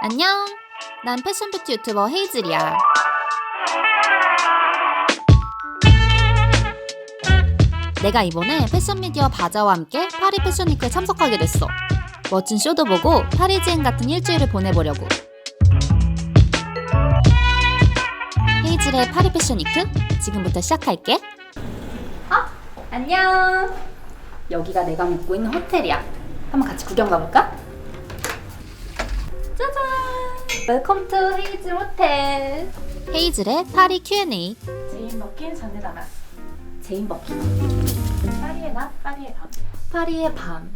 안녕. 난 패션 뷰티 유튜버 헤이즐이야. 내가 이번에 패션 미디어 바자와 함께 파리 패션 위크에 참석하게 됐어. 멋진 쇼도 보고 파리지행 같은 일주일을 보내보려고. 헤이즐의 파리 패션 위크 지금부터 시작할게. 어? 안녕. 여기가 내가 묵고 있는 호텔이야. 한번 같이 구경 가볼까? 짜잔! 웰컴 투 헤이즐 호텔. 헤이즐의 파리 Q&A. 제인 버킨 잔네 다마스 제인 버킨. 파리의 낮 파리의 밤 파리의 밤.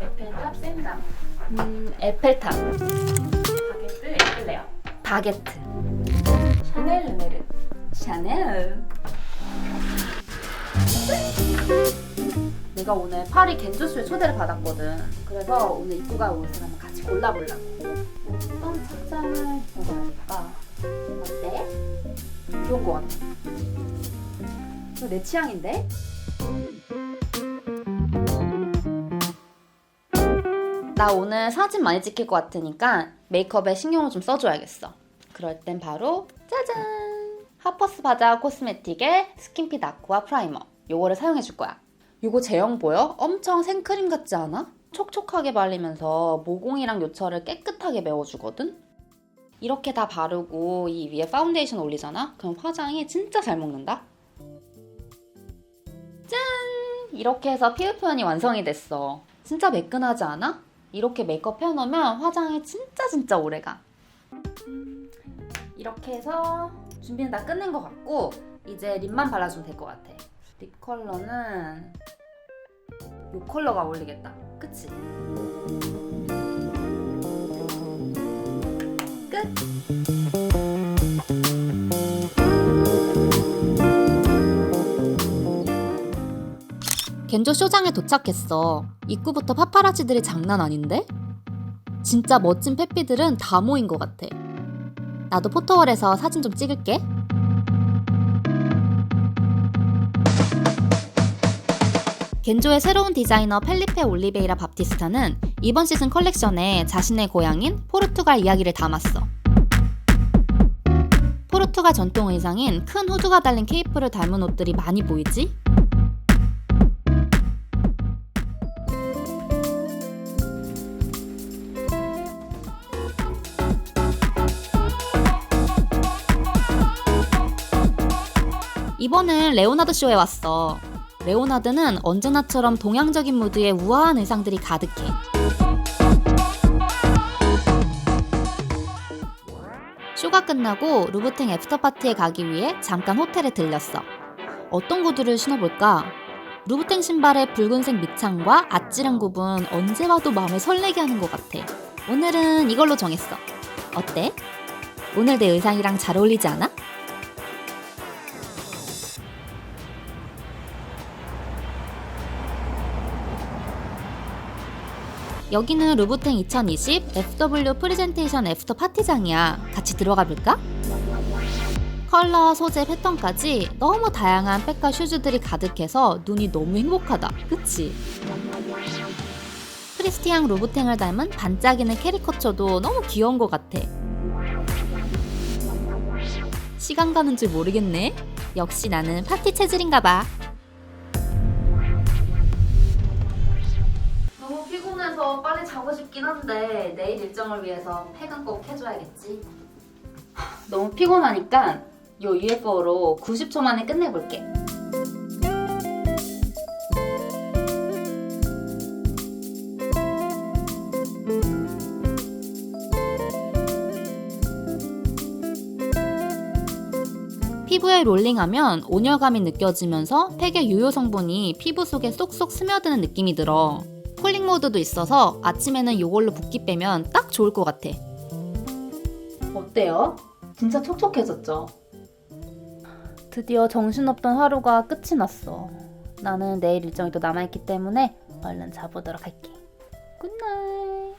에펠탑 샌담 음, 에펠탑. 바게트 에클레어 바게트. 샤넬 르메르 샤넬. 내가 오늘 파리 겐조쇼에 초대를 받았거든. 그래서 오늘 입고 갈 옷을 한번 같이 골라보려고. 어떤 착장을 입고 될까? 어때? 좋은 거 같아. 이거 내 취향인데? 나 오늘 사진 많이 찍힐 것 같으니까 메이크업에 신경을 좀 써줘야겠어. 그럴 땐 바로 짜잔! 하퍼스 바자 코스메틱의 스킨핏 아쿠아 프라이머. 요거를 사용해 줄 거야. 요거 제형 보여? 엄청 생크림 같지 않아? 촉촉하게 발리면서 모공이랑 요철을 깨끗하게 메워주거든? 이렇게 다 바르고 이 위에 파운데이션 올리잖아? 그럼 화장이 진짜 잘 먹는다? 짠! 이렇게 해서 피부 표현이 완성이 됐어. 진짜 매끈하지 않아? 이렇게 메이크업 해놓으면 화장이 진짜 진짜 오래가. 이렇게 해서 준비는 다 끝낸 것 같고 이제 립만 발라주면 될 것 같아. 립 컬러는 이 컬러가 어울리겠다. 그치? 끝! 겐조 쇼장에 도착했어. 입구부터 파파라치들이 장난 아닌데? 진짜 멋진 패피들은 다 모인 것 같아. 나도 포토월에서 사진 좀 찍을게. 겐조의 새로운 디자이너 펠리페 올리베이라 바티스타는 이번 시즌 컬렉션에 자신의 고향인 포르투갈 이야기를 담았어. 포르투갈 전통 의상인 큰 후드가 달린 케이프를 닮은 옷들이 많이 보이지? 이번엔 레오나드 쇼에 왔어. 레오나드는 언제나처럼 동양적인 무드의 우아한 의상들이 가득해. 쇼가 끝나고 루브탱 애프터파티에 가기 위해 잠깐 호텔에 들렸어. 어떤 구두를 신어볼까? 루브탱 신발의 붉은색 밑창과 아찔한 굽은 언제 봐도 마음을 설레게 하는 것 같아. 오늘은 이걸로 정했어. 어때? 오늘 내 의상이랑 잘 어울리지 않아? 여기는 루브탱 2020 FW 프리젠테이션 애프터 파티장이야. 같이 들어가 볼까? 컬러, 소재, 패턴까지 너무 다양한 백과 슈즈들이 가득해서 눈이 너무 행복하다. 그치? 크리스티앙 루브탱을 닮은 반짝이는 캐리커처도 너무 귀여운 것 같아. 시간 가는 줄 모르겠네. 역시 나는 파티 체질인가 봐. 빨리 자고 싶긴 한데 내일 일정을 위해서 팩은 꼭 해줘야겠지. 하, 너무 피곤하니까 요 UFO로 90초 만에 끝내볼게. 피부에 롤링하면 온열감이 느껴지면서 팩의 유효 성분이 피부 속에 쏙쏙 스며드는 느낌이 들어. 쿨링 모드도 있어서 아침에는 이걸로 붓기 빼면 딱 좋을 것 같아. 어때요? 진짜 촉촉해졌죠? 드디어 정신없던 하루가 끝이 났어. 나는 내일 일정이 또 남아있기 때문에 얼른 자보도록 할게. 굿나잇.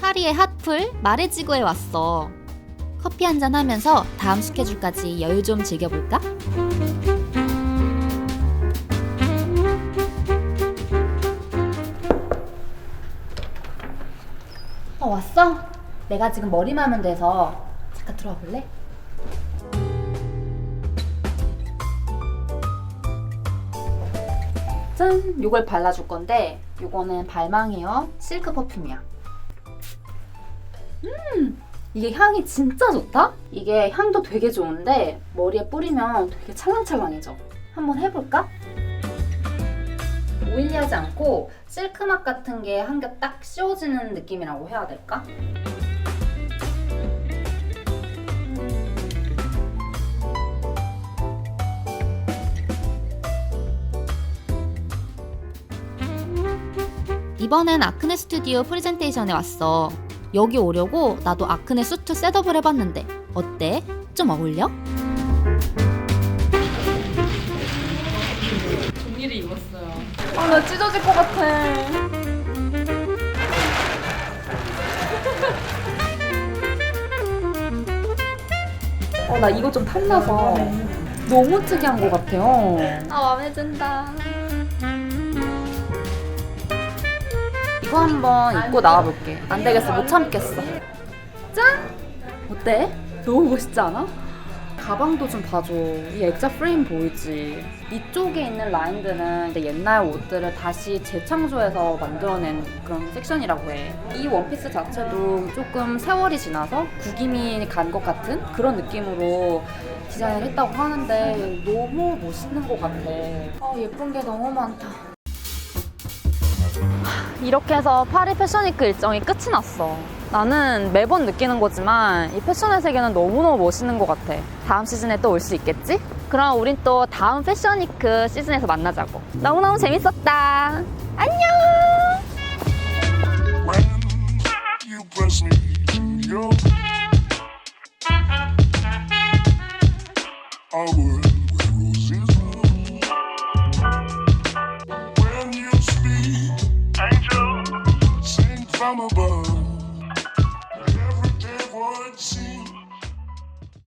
파리의 핫풀 마레지고에 왔어. 커피 한 잔 하면서 다음 스케줄까지 여유 좀 즐겨볼까? 어, 왔어? 내가 지금 머리만 하면 돼서 잠깐 들어와 볼래? 짠! 요걸 발라줄 건데 요거는 발망이요. 실크 퍼퓸이야. 음! 이게 향이 진짜 좋다? 이게 향도 되게 좋은데 머리에 뿌리면 되게 찰랑찰랑해져. 한번 해볼까? 오일리하지 않고 실크 맛 같은 게한개딱 씌워지는 느낌이라고 해야 될까? 이번엔 아크네 스튜디오 프레젠테이션에 왔어. 여기 오려고 나도 아크네 수트 셋업을 해봤는데 어때? 좀 어울려? 종이를 입었어요. 아 나 찢어질 것 같아. 어 나 이거 좀 탐나서 너무 특이한 것 같아요. 아 마음에 든다. 이거 한번 입고 나와볼게. 안 되겠어 못 참겠어. 짠! 어때? 너무 멋있지 않아? 가방도 좀 봐줘. 이 액자 프레임 보이지? 이쪽에 있는 라인들은 옛날 옷들을 다시 재창조해서 만들어낸 그런 섹션이라고 해. 이 원피스 자체도 조금 세월이 지나서 구김이 간 것 같은 그런 느낌으로 디자인을 했다고 하는데 너무 멋있는 것 같아. 아, 예쁜 게 너무 많다. 이렇게 해서 파리 패션위크 일정이 끝이 났어. 나는 매번 느끼는 거지만 이 패션의 세계는 너무너무 멋있는 것 같아. 다음 시즌에 또 올 수 있겠지? 그럼 우린 또 다음 패션위크 시즌에서 만나자고. 너무너무 재밌었다. 안녕!